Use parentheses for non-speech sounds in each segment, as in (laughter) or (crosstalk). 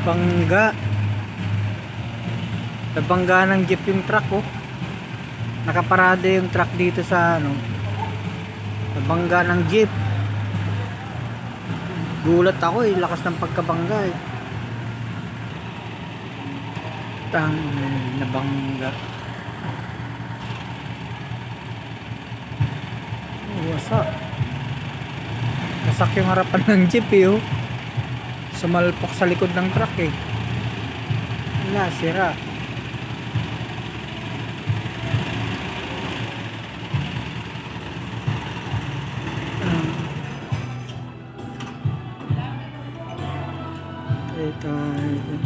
Nabangga. Nabangga ng jeep yung truck oh. Nakaparada yung truck dito sa ano. Nabangga ng jeep. Gulat ako eh, lakas ng pagkabangga eh. Tang, nabangga. Wasak. Wasak yung harapan ng jeep eh oh. Sumalpok sa likod ng truck eh. Wala, sira. Ito, ito.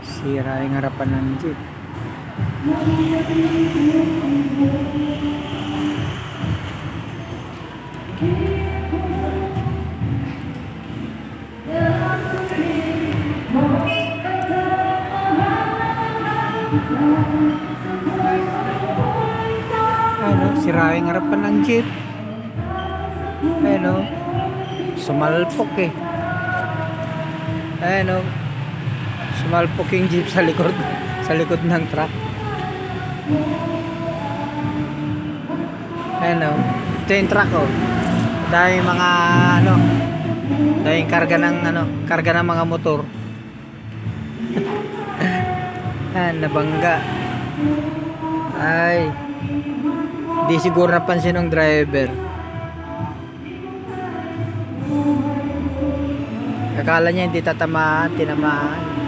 Sira yung harapan ng jeep. Ano, sira yung harapan ng jeep. Ano, sumalpok eh. Ano, sumalpok yung jeep sa likod, sa likod ng truck. Ano, ito yung truck oh. Dahil mga ano, dahil karga ng ano, karga ng mga motor. (laughs) ah, nabangga. Ay, di siguro napansin ng driver. Akala niya hindi tatamaan, tinamaan.